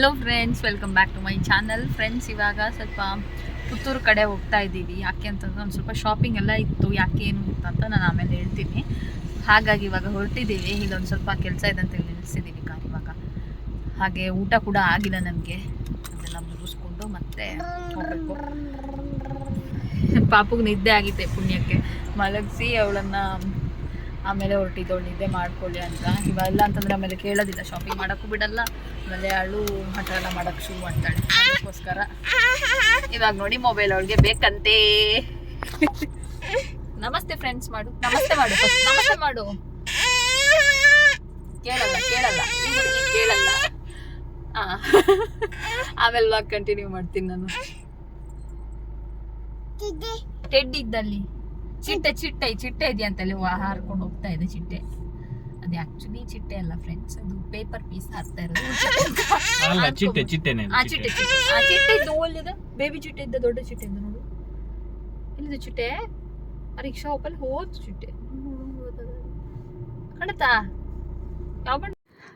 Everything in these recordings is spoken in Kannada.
Hello friends welcome back to my channel friends ಇವಾಗ ಸ್ವಲ್ಪ ಪುತ್ತೂರು ಕಡೆ ಹೋಗ್ತಾ ಇದ್ದೀವಿ. ಯಾಕೆ ಅಂತಂದ್ರೆ ಒಂದು ಸ್ವಲ್ಪ ಶಾಪಿಂಗ್ ಎಲ್ಲ ಇತ್ತು. ಯಾಕೆ ಏನು ಅಂತ ನಾನು ಆಮೇಲೆ ಹೇಳ್ತೀನಿ. ಹಾಗಾಗಿ ಇವಾಗ ಹೊರಟಿದ್ದೀವಿ. ಇಲ್ಲೊಂದು ಸ್ವಲ್ಪ ಕೆಲಸ ಇದೆ ಅಂತ ನಿಲ್ಲಿಸಿದ್ದೀವಿ ಕಾರ್ ಇವಾಗ. ಹಾಗೆ ಊಟ ಕೂಡ ಆಗಿಲ್ಲ ನನಗೆ ಅದೆಲ್ಲ ಮುಗಿಸ್ಕೊಂಡು ಮತ್ತೆ ಪಾಪುಗೆ ನಿದ್ದೆ ಆಗಿತ್ತೆ ಪುಣ್ಯಕ್ಕೆ. ಮಲಗಿಸಿ ಅವಳನ್ನು ಆಮೇಲೆ ಹೊರಟಿದ್ದವಳು ನಿದ್ದೆ ಮಾಡ್ಕೊಳ್ಳಿ ಅಂತ. ಇವೆಲ್ಲ ಅಂತಂದ್ರೆ ಆಮೇಲೆ ಕೇಳೋದಿಲ್ಲ ಶಾಪಿಂಗ್ ಮಾಡೋಕ್ಕೂ ಬಿಡಲ್ಲ. ಆಮೇಲೆ ಅಳು ಹಠ ಎಲ್ಲ ಮಾಡೋಕ್ಕೆ ಶುರು ಮಾಡ್ತಾಳೆ. ಅದಕ್ಕೋಸ್ಕರ ಇವಾಗ ನೋಡಿ ಮೊಬೈಲ್ ಅವಳಿಗೆ ಬೇಕಂತೆ. ನಮಸ್ತೆ ಫ್ರೆಂಡ್ಸ್ ಮಾಡು. ನಮಸ್ತೆ ಮಾಡು. ನಮಸ್ತೆ ಮಾಡು. ಕೇಳಲ್ಲ ಕೇಳಲ್ಲ. ಕೇಳಲ್ಲ. ಆ. ಆಮೇಲೆ ಕಂಟಿನ್ಯೂ ಮಾಡ್ತೀನಿ ನಾನು. ಟೆಡ್ ಇದ್ದಲ್ಲಿ. ಚಿಟ್ಟೆ ಚಿಟ್ಟೆ ಚಿಟ್ಟೆ ಇದೆಯಂತಲ್ಲಿ ಹಾರ್ಕೊಂಡು ಹೋಗ್ತಾ ಇದೆ ಚಿಟ್ಟೆ. ಅದು ಆಕ್ಚುಲಿ ಚಿಟ್ಟೆ ಅಲ್ಲ ಫ್ರೆಂಡ್ಸ್ ಅದು ಪೇಪರ್ ಪೀಸ್ ಹಾಕ್ತಾ ಇರೋದು. ಅಲ್ಲ ಚಿಟ್ಟೆ ಚಿಟ್ಟೆನೆ ಆ ಚಿಟ್ಟೆ. ಚಿಟ್ಟೆ ಆ ಚಿಟ್ಟೆ ಇದ್ದು ಒಳ್ಳೆದ. ಬೇಬಿ ಚಿಟ್ಟೆ ಇದ್ದ ದೊಡ್ಡ ಚಿಟ್ಟೆ ಇದ್ದ ನೋಡು. ಇಲ್ಲಿದೆ ಚಿಟ್ಟೆ? ಆ ರಿಕ್ಷಾ ಓಪಲ್ ಹೋದ್ ಚಿಟ್ಟೆ. ಕಣತಾ ಯಾವ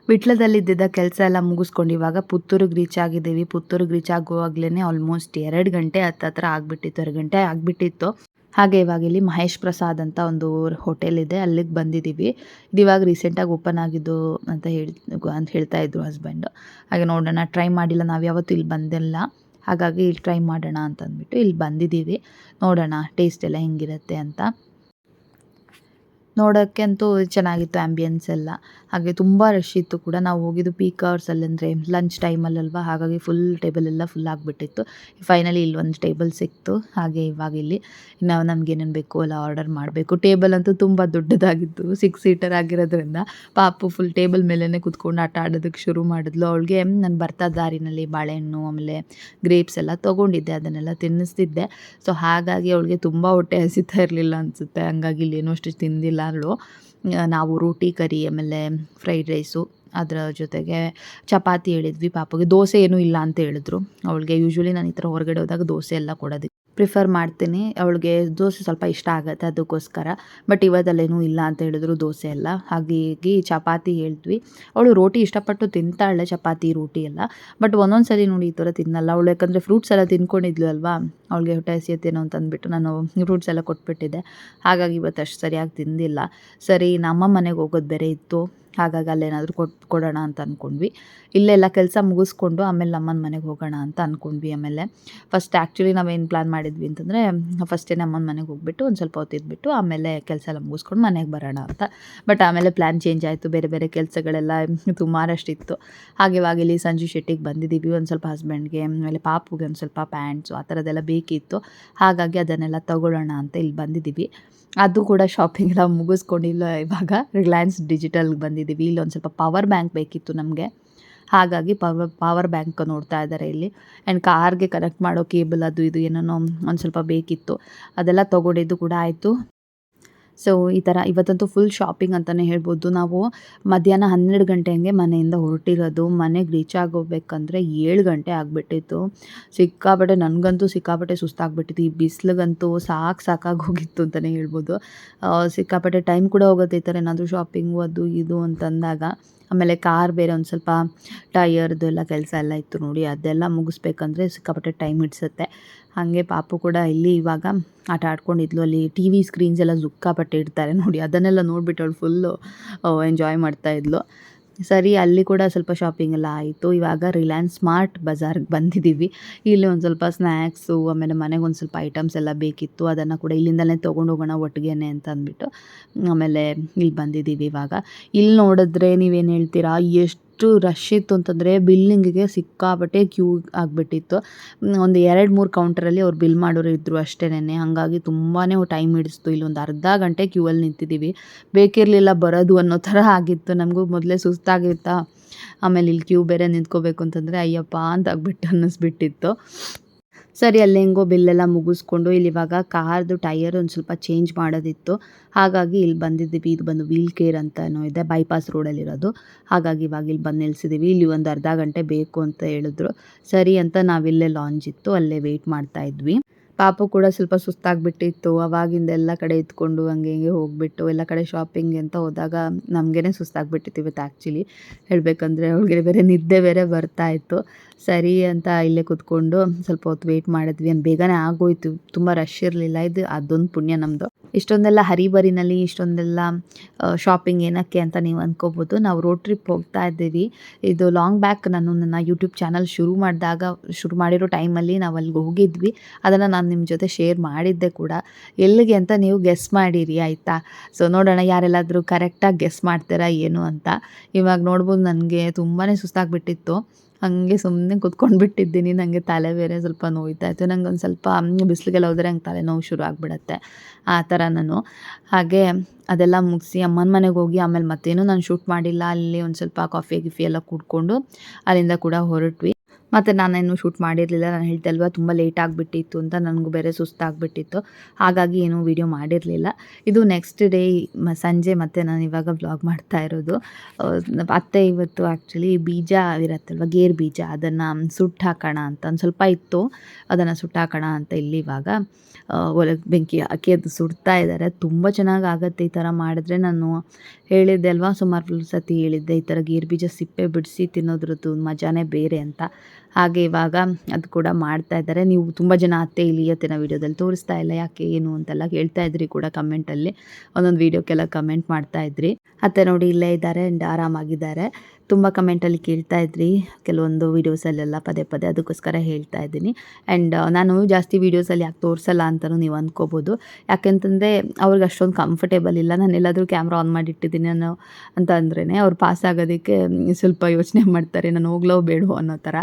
ವಿಟ್ಲದಲ್ಲಿದ್ದ ಕೆಲಸ ಎಲ್ಲ ಮುಗಿಸ್ಕೊಂಡು ಇವಾಗ ಪುತ್ತೂರಿಗೆ ರೀಚ್ ಆಗಿದ್ದೀವಿ. ಪುತ್ತೂರಿಗೆ ರೀಚ್ ಆಗುವಾಗಲೇ ಆಲ್ಮೋಸ್ಟ್ ಎರಡು ಗಂಟೆ ಹತ್ತತ್ರ ಆಗಿಬಿಟ್ಟಿತ್ತು ಎರಡು ಗಂಟೆ ಆಗಿಬಿಟ್ಟಿತ್ತು. ಹಾಗೆ ಇವಾಗ ಇಲ್ಲಿ ಮಹೇಶ್ ಪ್ರಸಾದ್ ಅಂತ ಒಂದು ಹೋಟೆಲ್ ಇದೆ, ಅಲ್ಲಿಗೆ ಬಂದಿದ್ದೀವಿ ಇದು ಇವಾಗ ರೀಸೆಂಟಾಗಿ ಓಪನ್ ಆಗಿದ್ದು ಅಂತ ಹೇಳಿ, ಅಂತ ಹೇಳ್ತಾ ಇದ್ರು ಹಸ್ಬೆಂಡು ಹಾಗೆ ನೋಡೋಣ ಟ್ರೈ ಮಾಡಿಲ್ಲ, ನಾವು ಯಾವತ್ತೂ ಇಲ್ಲಿ ಬಂದಿಲ್ಲ. ಹಾಗಾಗಿ ಇಲ್ಲಿ ಟ್ರೈ ಮಾಡೋಣ ಅಂತ ಅಂದ್ಬಿಟ್ಟು ಇಲ್ಲಿ ಬಂದಿದ್ದೀವಿ ನೋಡೋಣ ಟೇಸ್ಟ್ ಎಲ್ಲ ಹೆಂಗಿರುತ್ತೆ ಅಂತ. ನೋಡೋಕ್ಕೆ ಅಂತೂ ಚೆನ್ನಾಗಿತ್ತು ಆ್ಯಂಬಿಯನ್ಸ್ ಎಲ್ಲ. ಹಾಗೆ ತುಂಬ ರಶ್ ಇತ್ತು ಕೂಡ. ನಾವು ಹೋಗಿದ್ದು ಪೀಕ್ ಅವರ್ಸಲ್ಲಿ ಅಂದರೆ ಲಂಚ್ ಟೈಮಲ್ಲಲ್ವ ಹಾಗಾಗಿ ಫುಲ್ ಟೇಬಲ್ ಎಲ್ಲ ಫುಲ್ ಆಗಿಬಿಟ್ಟಿತ್ತು. ಫೈನಲಿ ಇಲ್ಲಿ ಒಂದು ಟೇಬಲ್ ಸಿಕ್ತು. ಹಾಗೆ ಇವಾಗ ಇಲ್ಲಿ ನಾವು ನಮ್ಗೆ ಏನೇನು ಬೇಕು ಎಲ್ಲ ಆರ್ಡರ್ ಮಾಡಬೇಕು. ಟೇಬಲ್ ಅಂತೂ ತುಂಬ ದೊಡ್ಡದಾಗಿತ್ತು. ಸಿಕ್ಸ್ ಸೀಟರ್ ಆಗಿರೋದ್ರಿಂದ ಪಾಪು ಫುಲ್ ಟೇಬಲ್ ಮೇಲೇ ಕುತ್ಕೊಂಡು ಆಟ ಆಡೋದಕ್ಕೆ ಶುರು ಮಾಡಿದ್ಲು. ಅವಳಿಗೆ ನಾನು ಬರ್ತಾ ದಾರಿನಲ್ಲಿ ಬಾಳೆಹಣ್ಣು, ಆಮೇಲೆ ಗ್ರೇಪ್ಸ್ ಎಲ್ಲ ತೊಗೊಂಡಿದ್ದೆ. ಅದನ್ನೆಲ್ಲ ತಿನ್ನಿಸ್ತಿದ್ದೆ. ಸೊ ಹಾಗಾಗಿ ಅವಳಿಗೆ ತುಂಬ ಹೊಟ್ಟೆ ಹಸಿತಾ ಇರಲಿಲ್ಲ ಅನಿಸುತ್ತೆ. ಹಂಗಾಗಿ ಇಲ್ಲಿ ಏನೂ ಅಷ್ಟು ತಿಂದಿಲ್ಲ. ಅವಳು ನಾವು ರೋಟಿ, ಕರಿ, ಆಮೇಲೆ ಫ್ರೈಡ್ ರೈಸು ಅದರ ಜೊತೆಗೆ ಚಪಾತಿ ಹೇಳಿದ್ವಿ ಪಾಪಗೆ. ದೋಸೆ ಏನೂ ಇಲ್ಲ ಅಂತ ಹೇಳಿದ್ರು. ಅವಳಿಗೆ ಯೂಶ್ವಲಿ ನಾನು ಈ ಥರ ಹೊರಗಡೆ ಹೋದಾಗ ದೋಸೆ ಎಲ್ಲ ಕೊಡೋದಕ್ಕೆ. ಪ್ರಿಫರ್ ಮಾಡ್ತೀನಿ. ಅವಳಿಗೆ ದೋಸೆ ಸ್ವಲ್ಪ ಇಷ್ಟ ಆಗುತ್ತೆ ಅದಕ್ಕೋಸ್ಕರ. ಬಟ್ ಇವತ್ತಲ್ಲೇನೂ ಇಲ್ಲ ಅಂತ ಹೇಳಿದ್ರು ದೋಸೆ ಎಲ್ಲ. ಹಾಗಾಗಿ ಚಪಾತಿ ಹೇಳಿದ್ವಿ. ಅವಳು ರೋಟಿ ಇಷ್ಟಪಟ್ಟು ತಿಂತಾಳೆ, ಚಪಾತಿ, ರೋಟಿ ಎಲ್ಲ. ಬಟ್ ಒಂದೊಂದು ಸರಿ ನೋಡಿ ಈ ಥರ ತಿನ್ನಲ್ಲ. ಅವಳು ಯಾಕಂದರೆ ಫ್ರೂಟ್ಸ್ ಎಲ್ಲ ತಿನ್ಕೊಂಡಿದ್ಲು ಅಲ್ವಾ ಅವಳಿಗೆ ಹೊಟ್ಟೆ ಅಂತ ಅಂದ್ಬಿಟ್ಟು ನಾನು ಫ್ರೂಟ್ಸ್ ಎಲ್ಲ ಕೊಟ್ಬಿಟ್ಟಿದ್ದೆ. ಹಾಗಾಗಿ ಇವತ್ತು ಅಷ್ಟು ಸರಿಯಾಗಿ ತಿಂದಿಲ್ಲ. ಸರಿ, ನಮ್ಮ ಮನೆಗೆ ಹೋಗೋದು ಬೇರೆ ಇತ್ತು. ಹಾಗಾಗಿ ಅಲ್ಲೇನಾದರೂ ಕೊಟ್ಟು ಕೊಡೋಣ ಅಂತ ಅಂದ್ಕೊಂಡ್ವಿ ಇಲ್ಲೆಲ್ಲ ಕೆಲಸ ಮುಗಿಸ್ಕೊಂಡು ಆಮೇಲೆ ನಮ್ಮನ ಮನೆಗೆ ಹೋಗೋಣ ಅಂತ ಅಂದ್ಕೊಂಡ್ವಿ ಆಮೇಲೆ. ಫಸ್ಟ್ ಆ್ಯಕ್ಚುಲಿ ನಾವೇನು ಪ್ಲ್ಯಾನ್ ಮಾಡಿದ್ವಿ ಅಂತಂದರೆ ಫಸ್ಟೇ ನಮ್ಮನ ಮನೆಗೆ ಹೋಗ್ಬಿಟ್ಟು ಒಂದು ಸ್ವಲ್ಪ ಹೊತ್ತಿದ್ಬಿಟ್ಟು ಆಮೇಲೆ ಕೆಲಸ ಎಲ್ಲ ಮುಗಿಸ್ಕೊಂಡು ಮನೆಗೆ ಬರೋಣ ಅಂತ. ಬಟ್ ಆಮೇಲೆ ಪ್ಲ್ಯಾನ್ ಚೇಂಜ್ ಆಯಿತು, ಬೇರೆ ಬೇರೆ ಕೆಲಸಗಳೆಲ್ಲ ಸುಮಾರಷ್ಟಿತ್ತು ಹಾಗೆ ಇವಾಗ ಇಲ್ಲಿ ಸಂಜು ಶೆಟ್ಟಿಗೆ ಬಂದಿದ್ದೀವಿ ಒಂದು ಸ್ವಲ್ಪ ಹಸ್ಬೆಂಡ್ಗೆ ಆಮೇಲೆ ಪಾಪುಗೆ ಒಂದು ಸ್ವಲ್ಪ ಪ್ಯಾಂಟ್ಸು ಆ ಥರದ್ದೆಲ್ಲ ಬೇಕಿತ್ತು. ಹಾಗಾಗಿ ಅದನ್ನೆಲ್ಲ ತಗೊಳ್ಳೋಣ ಅಂತ ಇಲ್ಲಿ ಬಂದಿದ್ದೀವಿ ಅದು ಕೂಡ ಶಾಪಿಂಗ್ ಎಲ್ಲ ಮುಗಿಸ್ಕೊಂಡಿಲ್ಲ ಇವಾಗ ರಿಲಯನ್ಸ್ ಡಿಜಿಟಲ್ಗೆ ಬಂದಿದ್ದೀವಿ ಇಲ್ಲಿ ಇಲ್ಲೊಂದು ಸ್ವಲ್ಪ ಪವರ್ ಬ್ಯಾಂಕ್ ಬೇಕಿತ್ತು ನಮಗೆ. ಹಾಗಾಗಿ ಪವರ್ ಪವರ್ ಬ್ಯಾಂಕ್ ನೋಡ್ತಾ ಇದ್ದಾರೆ ಇಲ್ಲಿ. ಆ್ಯಂಡ್ ಕಾರ್ಗೆ ಕನೆಕ್ಟ್ ಮಾಡೋ ಕೇಬಲ್ ಅದು, ಇದು ಏನೇನೋ ಒಂದು ಸ್ವಲ್ಪ ಬೇಕಿತ್ತು. ಅದೆಲ್ಲ ತೊಗೊಂಡಿದ್ದು ಕೂಡ ಆಯಿತು. ಸೊ ಈ ಥರ ಇವತ್ತಂತೂ ಫುಲ್ ಶಾಪಿಂಗ್ ಅಂತಲೇ ಹೇಳ್ಬೋದು. ನಾವು ಮಧ್ಯಾಹ್ನ ಹನ್ನೆರಡು ಗಂಟೆ ಹಂಗೆ ಮನೆಯಿಂದ ಹೊರಟಿರೋದು, ಮನೆಗೆ ರೀಚ್ ಆಗೋಬೇಕಂದ್ರೆ ಏಳು ಗಂಟೆ ಆಗಿಬಿಟ್ಟಿತ್ತು. ಸಿಕ್ಕಾಪಟ್ಟೆ ನನಗಂತೂ ಸಿಕ್ಕಾಪಟ್ಟೆ ಸುಸ್ತಾಗ್ಬಿಟ್ಟಿತ್ತು. ಈ ಬಿಸಿಲಿಗಂತೂ ಸಾಕು ಸಾಕಾಗಿ ಹೋಗಿತ್ತು ಅಂತಲೇ ಹೇಳ್ಬೋದು. ಸಿಕ್ಕಾಪಟ್ಟೆ ಟೈಮ್ ಕೂಡ ಹೋಗುತ್ತೆ ಈ ಥರ ಏನಾದರೂ ಶಾಪಿಂಗು ಅದು, ಇದು ಅಂತಂದಾಗ. ಆಮೇಲೆ ಕಾರ್ ಬೇರೆ ಒಂದು ಸ್ವಲ್ಪ ಟಯರ್ದು ಎಲ್ಲ ಕೆಲಸ ಎಲ್ಲ ಇತ್ತು ನೋಡಿ, ಅದೆಲ್ಲ ಮುಗಿಸ್ಬೇಕಂದ್ರೆ ಸಿಕ್ಕಾಪಟ್ಟೆ ಟೈಮ್ ಹಿಡ್ಸುತ್ತೆ. ಹಾಗೆ ಪಾಪು ಕೂಡ ಇಲ್ಲಿ ಇವಾಗ ಆಟ ಆಡ್ಕೊಂಡಿದ್ಲು, ಅಲ್ಲಿ ಟಿ ವಿ ಸ್ಕ್ರೀನ್ಸ್ ಎಲ್ಲ ಸಿಕ್ಕಾಪಟ್ಟೆ ಇಡ್ತಾರೆ ನೋಡಿ, ಅದನ್ನೆಲ್ಲ ನೋಡ್ಬಿಟ್ಟು ಅವಳು ಫುಲ್ಲು ಎಂಜಾಯ್ ಮಾಡ್ತಾ ಇದ್ಲು. ಸರಿ, ಅಲ್ಲಿ ಕೂಡ ಸ್ವಲ್ಪ ಶಾಪಿಂಗ್ ಎಲ್ಲ ಆಯಿತು. ಇವಾಗ ರಿಲಯನ್ಸ್ ಸ್ಮಾರ್ಟ್ ಬಜಾರ್ಗೆ ಬಂದಿದ್ದೀವಿ ಇಲ್ಲಿ ಒಂದು ಸ್ವಲ್ಪ ಸ್ನ್ಯಾಕ್ಸು ಆಮೇಲೆ ಮನೆಗೆ ಒಂದು ಸ್ವಲ್ಪ ಐಟಮ್ಸ್ ಎಲ್ಲ ಬೇಕಿತ್ತು. ಅದನ್ನು ಕೂಡ ಇಲ್ಲಿಂದಲೇ ತೊಗೊಂಡು ಹೋಗೋಣ ಒಟ್ಟಿಗೆನೆ ಅಂತ ಅಂದ್ಬಿಟ್ಟು, ಆಮೇಲೆ ಇಲ್ಲಿ ಬಂದಿದ್ದೀವಿ ಇವಾಗ. ಇಲ್ಲಿ ನೋಡಿದ್ರೆ ನೀವೇನು ಹೇಳ್ತೀರಾ, ಎಷ್ಟು ರಶ್ ಇತ್ತು ಅಂತಂದರೆ ಬಿಲ್ಲಿಂಗಿಗೆ ಸಿಕ್ಕಾಪಟ್ಟೆ ಕ್ಯೂ ಆಗಿಬಿಟ್ಟಿತ್ತು. ಒಂದು ಎರಡು ಮೂರು ಕೌಂಟರಲ್ಲಿ ಅವ್ರು ಬಿಲ್ ಮಾಡೋರು ಇದ್ದರು ಅಷ್ಟೇನೆ ಹಾಗಾಗಿ ತುಂಬಾ ಟೈಮ್ ಹಿಡಿಸ್ತು. ಇಲ್ಲಿ ಒಂದು ಅರ್ಧ ಗಂಟೆ ಕ್ಯೂವಲ್ಲಿ ನಿಂತಿದ್ದೀವಿ. ಬೇಕಿರಲಿಲ್ಲ ಬರೋದು ಅನ್ನೋ ಥರ ಆಗಿತ್ತು. ನಮಗೂ ಮೊದಲೇ ಸುಸ್ತಾಗಿತ್ತಾ? ಆಮೇಲೆ ಇಲ್ಲಿ ಕ್ಯೂ ಬೇರೆ ನಿಂತ್ಕೋಬೇಕು ಅಂತಂದರೆ, ಅಯ್ಯಪ್ಪ ಅಂತ ಆಗ್ಬಿಟ್ಟು ಅನ್ನಿಸ್ಬಿಟ್ಟಿತ್ತು. ಸರಿ, ಅಲ್ಲಿ ಹೆಂಗೋ ಬಿಲ್ಲೆಲ್ಲ ಮುಗಿಸ್ಕೊಂಡು ಇಲ್ಲಿ ಇವಾಗ ಕಾರ್ದು ಟೈಯರ್ ಒಂದು ಸ್ವಲ್ಪ ಚೇಂಜ್ ಮಾಡೋದಿತ್ತು. ಹಾಗಾಗಿ ಇಲ್ಲಿ ಬಂದಿದ್ದೀವಿ. ಇದು ಬಂದು ವೀಲ್ ಕೇರ್ ಅಂತನೋ ಇದೆ, ಬೈಪಾಸ್ ರೋಡಲ್ಲಿರೋದು. ಹಾಗಾಗಿ ಇವಾಗ ಇಲ್ಲಿ ಬಂದು ನಿಲ್ಲಿಸಿದ್ದೀವಿ ಇಲ್ಲಿ ಒಂದು ಅರ್ಧ ಗಂಟೆ ಬೇಕು ಅಂತ ಹೇಳಿದ್ರು. ಸರಿ ಅಂತ ನಾವಿಲ್ಲೇ ಲಾಂಜ್ ಇತ್ತು, ಅಲ್ಲೇ ವೆಯ್ಟ್ ಮಾಡ್ತಾ ಇದ್ವಿ. ಪಾಪು ಕೂಡ ಸ್ವಲ್ಪ ಸುಸ್ತಾಗ್ಬಿಟ್ಟಿತ್ತು. ಅವಾಗಿಂದ ಎಲ್ಲ ಕಡೆ ಇದ್ಕೊಂಡು ಹಂಗೆ ಹಿಂಗೆ ಹೋಗ್ಬಿಟ್ಟು ಎಲ್ಲ ಕಡೆ ಶಾಪಿಂಗ್ ಅಂತ ಹೋದಾಗ ನಮಗೇನೆ ಸುಸ್ತಾಗ್ಬಿಟ್ಟಿತ್ತು ಇವತ್ತು ಆ್ಯಕ್ಚುಲಿ ಹೇಳಬೇಕಂದ್ರೆ ಅವ್ಳಿಗೆ ಬೇರೆ ನಿದ್ದೆ ಬೇರೆ ಬರ್ತಾ ಇತ್ತು. ಸರಿ ಅಂತ ಇಲ್ಲೇ ಕೂತ್ಕೊಂಡು ಸ್ವಲ್ಪ ಹೊತ್ತು ವೆಯ್ಟ್ ಮಾಡಿದ್ವಿ. ಬೇಗನೆ ಆಗೋಯ್ತು. ತುಂಬ ರಶ್ ಇರಲಿಲ್ಲ. ಇದು ಅದೊಂದು ಪುಣ್ಯ ನಮ್ಮದು ಇಷ್ಟೊಂದೆಲ್ಲ ಹರಿಬರಿನಲ್ಲಿ ಇಷ್ಟೊಂದೆಲ್ಲ ಶಾಪಿಂಗ್ ಏನಕ್ಕೆ ಅಂತ ನೀವು ಅಂದ್ಕೋಬೋದು ನಾವು ರೋಡ್ ಟ್ರಿಪ್ ಹೋಗ್ತಾ ಇದ್ದೀವಿ. ಇದು ಲಾಂಗ್ ಬ್ಯಾಕ್ ನಾನು ನನ್ನ ಯೂಟ್ಯೂಬ್ ಚಾನಲ್ ಶುರು ಮಾಡಿದಾಗ, ಶುರು ಮಾಡಿರೋ ಟೈಮಲ್ಲಿ ನಾವು ಅಲ್ಲಿಗೆ ಹೋಗಿದ್ವಿ. ಅದನ್ನು ನಾನು ನಿಮ್ಮ ಜೊತೆ ಶೇರ್ ಮಾಡಿದ್ದೆ ಕೂಡ. ಎಲ್ಲಿಗೆ ಅಂತ ನೀವು ಗೆಸ್ ಮಾಡಿರಿ, ಆಯಿತಾ? ಸೊ ನೋಡೋಣ ಯಾರೆಲ್ಲಾದರೂ ಕರೆಕ್ಟಾಗಿ ಗೆಸ್ ಮಾಡ್ತೀರಾ, ಏನು ಅಂತ. ಇವಾಗ ನೋಡ್ಬೋದು ನನಗೆ ತುಂಬಾ ಸುಸ್ತಾಗ್ಬಿಟ್ಟಿತ್ತು. ಹಾಗೆ ಸುಮ್ಮನೆ ಕುತ್ಕೊಂಡು ಬಿಟ್ಟಿದ್ದೀನಿ. ನನಗೆ ತಲೆ ಬೇರೆ ಸ್ವಲ್ಪ ನೋಯ್ತಾ ಇತ್ತು. ನಂಗೆ ಒಂದು ಸ್ವಲ್ಪ ಬಿಸಿಲಿಗೆಲ್ಲ ಹೋದರೆ ಹಂಗೆ ತಲೆನೋವು ಶುರು ಆಗಿಬಿಡತ್ತೆ. ಆ ಥರ ನಾನು. ಹಾಗೆ ಅದೆಲ್ಲ ಮುಗಿಸಿ ಅಮ್ಮನ ಮನೆಗೆ ಹೋಗಿ ಆಮೇಲೆ ಮತ್ತೇನು ನಾನು ಶೂಟ್ ಮಾಡಿಲ್ಲ. ಅಲ್ಲಿ ಒಂದು ಸ್ವಲ್ಪ ಕಾಫಿ ಗಿಫಿ ಎಲ್ಲ ಕುಡ್ಕೊಂಡು ಅಲ್ಲಿಂದ ಕೂಡ ಹೊರಟ್ವಿ. ಮತ್ತು ನಾನೇನು ಶೂಟ್ ಮಾಡಿರಲಿಲ್ಲ. ನಾನು ಹೇಳ್ತಾ ಅಲ್ವಾ, ತುಂಬ ಲೇಟ್ ಆಗಿಬಿಟ್ಟಿತ್ತು ಅಂತ. ನನಗೂ ಬೇರೆ ಸುಸ್ತಾಗ್ಬಿಟ್ಟಿತ್ತು. ಹಾಗಾಗಿ ಏನೂ ವೀಡಿಯೋ ಮಾಡಿರಲಿಲ್ಲ. ಇದು ನೆಕ್ಸ್ಟ್ ಡೇ ಸಂಜೆ ಮತ್ತು ನಾನು ಇವಾಗ ಬ್ಲಾಗ್ ಮಾಡ್ತಾ ಇರೋದು. ಅತ್ತೆ ಇವತ್ತು ಆ್ಯಕ್ಚುಲಿ ಬೀಜ ಇರತ್ತಲ್ವ, ಗೇರ್ ಬೀಜ, ಅದನ್ನು ಸುಟ್ಟು ಹಾಕೋಣ ಅಂತ. ಒಂದು ಸ್ವಲ್ಪ ಇತ್ತು, ಅದನ್ನು ಸುಟ್ಟು ಹಾಕೋಣ ಅಂತ ಇಲ್ಲಿ ಇವಾಗ ಒಲೆ, ಬೆಂಕಿ ಹಾಕಿ ಅದು ಸುಡ್ತಾ ಇದ್ದಾರೆ ತುಂಬ ಚೆನ್ನಾಗಿ ಆಗುತ್ತೆ ಈ ಥರ ಮಾಡಿದ್ರೆ. ನಾನು ಹೇಳಿದ್ದೆ ಅಲ್ವಾ, ಸುಮಾರು ಸತಿ ಹೇಳಿದ್ದೆ, ಈ ಥರ ಗೇರ್ ಬೀಜ ಸಿಪ್ಪೆ ಬಿಡಿಸಿ ತಿನ್ನೋದ್ರದ್ದು ಮಜಾನೇ ಬೇರೆ ಅಂತ. ಹಾಗೆ ಇವಾಗ ಅದು ಕೂಡ ಮಾಡ್ತಾ ಇದ್ದಾರೆ. ನೀವು ತುಂಬ ಜನ ಅತ್ತೆ ಇಲ್ಲಿ ನಾವು ವೀಡಿಯೋದಲ್ಲಿ ತೋರಿಸ್ತಾ ಇಲ್ಲ, ಯಾಕೆ, ಏನು ಅಂತೆಲ್ಲ ಹೇಳ್ತಾ ಇದ್ರಿ ಕೂಡ ಕಮೆಂಟಲ್ಲಿ ಒಂದೊಂದು ವೀಡಿಯೋಕ್ಕೆಲ್ಲ ಕಮೆಂಟ್ ಮಾಡ್ತಾ ಇದ್ರಿ. ಅತ್ತೆ ನೋಡಿ ಇಲ್ಲೇ ಇದ್ದಾರೆ ಆ್ಯಂಡ್ ಆರಾಮಾಗಿದ್ದಾರೆ. ತುಂಬ ಕಮೆಂಟಲ್ಲಿ ಕೇಳ್ತಾ ಇದ್ರಿ. ಕೆಲವೊಂದು ವೀಡಿಯೋಸಲ್ಲೆಲ್ಲ ಪದೇ ಪದೇ ಅದಕ್ಕೋಸ್ಕರ ಹೇಳ್ತಾ ಇದ್ದೀನಿ. ಆ್ಯಂಡ್ ನಾನು ಜಾಸ್ತಿ ವೀಡಿಯೋಸಲ್ಲಿ ಯಾಕೆ ತೋರಿಸಲ್ಲ ಅಂತಲೂ ನೀವು ಅಂದ್ಕೋಬೋದು ಯಾಕೆಂತಂದರೆ ಅವ್ರಿಗೆ ಅಷ್ಟೊಂದು ಕಂಫರ್ಟೇಬಲ್ ಇಲ್ಲ. ನಾನು ಎಲ್ಲಾದರೂ ಕ್ಯಾಮ್ರಾ ಆನ್ ಮಾಡಿಟ್ಟಿದ್ದೀನಿ ನಾನು ಅಂತ ಅಂದ್ರೇ ಅವ್ರು ಪಾಸ್ ಆಗೋದಕ್ಕೆ ಸ್ವಲ್ಪ ಯೋಚನೆ ಮಾಡ್ತಾರೆ, ನಾನು ಹೋಗ್ಲೋ ಬೇಡೋ ಅನ್ನೋ ಥರ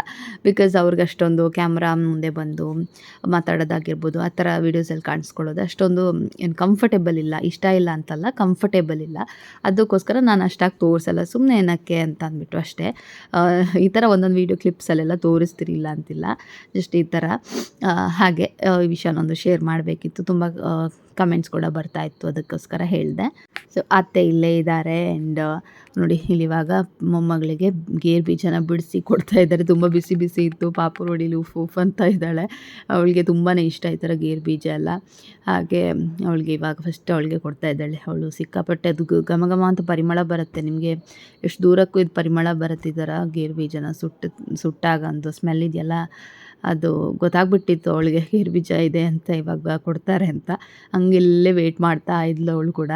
ಬಿಕಾಸ್ ಅವ್ರಿಗೆ ಅಷ್ಟೊಂದು ಕ್ಯಾಮ್ರಾ ಮುಂದೆ ಬಂದು ಮಾತಾಡೋದಾಗಿರ್ಬೋದು, ಆ ಥರ ವೀಡಿಯೋಸಲ್ಲಿ ಕಾಣಿಸ್ಕೊಳ್ಳೋದು ಅಷ್ಟೊಂದು ಏನು ಕಂಫರ್ಟೇಬಲ್ ಇಲ್ಲ. ಇಷ್ಟ ಇಲ್ಲ ಅಂತಲ್ಲ ಕಂಫರ್ಟೇಬಲ್ ಇಲ್ಲ. ಅದಕ್ಕೋಸ್ಕರ ನಾನು ಅಷ್ಟಾಗಿ ತೋರಿಸಲ್ಲ. ಸುಮ್ಮನೆ ಏನಕ್ಕೆ ಅಂತ ಅಂದ್ಬಿಟ್ಟು ಅಷ್ಟೇ. ಈ ಥರ ಒಂದೊಂದು ವೀಡಿಯೋ ಕ್ಲಿಪ್ಸಲ್ಲೆಲ್ಲ ತೋರಿಸ್ತಿರಿಲ್ಲ ಅಂತಿಲ್ಲ. ಜಸ್ಟ್ ಈ ಥರ ಹಾಗೆ ಈ ವಿಷಯನೊಂದು ಶೇರ್ ಮಾಡಬೇಕಿತ್ತು. ತುಂಬ ಕಮೆಂಟ್ಸ್ ಕೂಡ ಬರ್ತಾ ಇತ್ತು, ಅದಕ್ಕೋಸ್ಕರ ಹೇಳಿದೆ. ಸೊ ಅತ್ತೆ ಇಲ್ಲೇ ಇದ್ದಾರೆ ಆ್ಯಂಡ್ ನೋಡಿ ಇಲ್ಲಿ ಇವಾಗ ಮೊಮ್ಮಗಳಿಗೆ ಗೇರ್ ಬೀಜನ ಬಿಡಿಸಿ ಕೊಡ್ತಾ ಇದ್ದಾರೆ. ತುಂಬ ಬಿಸಿ ಬಿಸಿ ಇತ್ತು, ಪಾಪು ನೋಡಿ ಲೂಫ್ ಉಫ್ ಅಂತ ಇದ್ದಾಳೆ. ಅವಳಿಗೆ ತುಂಬಾ ಇಷ್ಟ ಈ ಥರ ಗೇರ್ ಬೀಜ ಎಲ್ಲ. ಹಾಗೆ ಅವಳಿಗೆ ಇವಾಗ ಫಸ್ಟ್ ಅವಳಿಗೆ ಕೊಡ್ತಾ ಇದ್ದಾಳೆ. ಅವಳು ಸಿಕ್ಕಾಪಟ್ಟೆ ಅದು ಘಮ ಘಮ ಅಂತ ಪರಿಮಳ ಬರುತ್ತೆ. ನಿಮಗೆ ಎಷ್ಟು ದೂರಕ್ಕೂ ಇದು ಪರಿಮಳ ಬರುತ್ತೆ ಈ ಗೇರು ಬೀಜನ ಸುಟ್ಟು, ಸುಟ್ಟಾಗ ಒಂದು ಸ್ಮೆಲ್ ಇದೆಯಲ್ಲ ಅದು ಗೊತ್ತಾಗ್ಬಿಟ್ಟಿತ್ತು ಅವಳಿಗೆ ಗೇರು ಬೀಜ ಇದೆ ಅಂತ ಇವಾಗ ಕೊಡ್ತಾರೆ ಅಂತ. ಹಂಗಿಲ್ಲೇ ವೆಯ್ಟ್ ಮಾಡ್ತಾ ಇದ್ಲು ಅವಳು ಕೂಡ.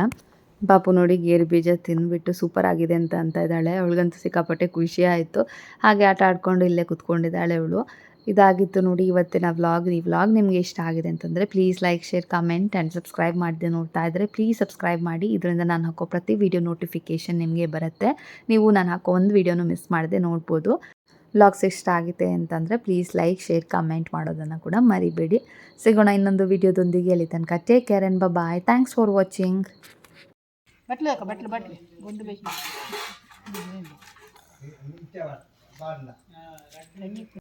ಪಾಪು ನೋಡಿ ಗೇರು ಬೀಜ ತಿಂದುಬಿಟ್ಟು ಸೂಪರ್ ಆಗಿದೆ ಅಂತ ಅಂತ ಇದ್ದಾಳೆ. ಅವಳಿಗಂತೂ ಸಿಕ್ಕಾಪಟ್ಟೆ ಖುಷಿ ಆಯಿತು. ಹಾಗೆ ಆಟ ಆಡ್ಕೊಂಡು ಇಲ್ಲೇ ಕುತ್ಕೊಂಡಿದ್ದಾಳೆ ಅವಳು. ಇದಾಗಿತ್ತು ನೋಡಿ, ಇವತ್ತಿನ ವ್ಲಾಗ್ ಈ ವ್ಲಾಗ್ ನಿಮಗೆ ಇಷ್ಟ ಆಗಿದೆ ಅಂತಂದರೆ please like share comment and subscribe ಮಾಡಿದೆ ನೋಡ್ತಾ ಇದ್ದರೆ ಪ್ಲೀಸ್ ಸಬ್ಸ್ಕ್ರೈಬ್ ಮಾಡಿ. ಇದರಿಂದ ನಾನು ಹಾಕೋ ಪ್ರತಿ ವೀಡಿಯೋ ನೋಟಿಫಿಕೇಷನ್ ನಿಮಗೆ ಬರುತ್ತೆ. ನೀವು ನಾನು ಹಾಕೋ ಒಂದು ವೀಡಿಯೋನು ಮಿಸ್ ಮಾಡದೆ ನೋಡ್ಬೋದು. ವ್ಲಾಗ್ಸ್ ಇಷ್ಟ ಆಗಿದೆ ಅಂತಂದರೆ ಪ್ಲೀಸ್ ಲೈಕ್ ಶೇರ್ ಕಮೆಂಟ್ ಮಾಡೋದನ್ನು ಕೂಡ ಮರಿಬೇಡಿ. ಸಿಗೋಣ ಇನ್ನೊಂದು ವಿಡಿಯೋದೊಂದಿಗೆ ಅಲ್ಲಿ ತನಕ take care and bye thanks for watching ಬಟ್ಲು ಹಾಕ ಬಟ್ಲು ಬಟ್ಲು. ಗುಂಡು ಬೇಕು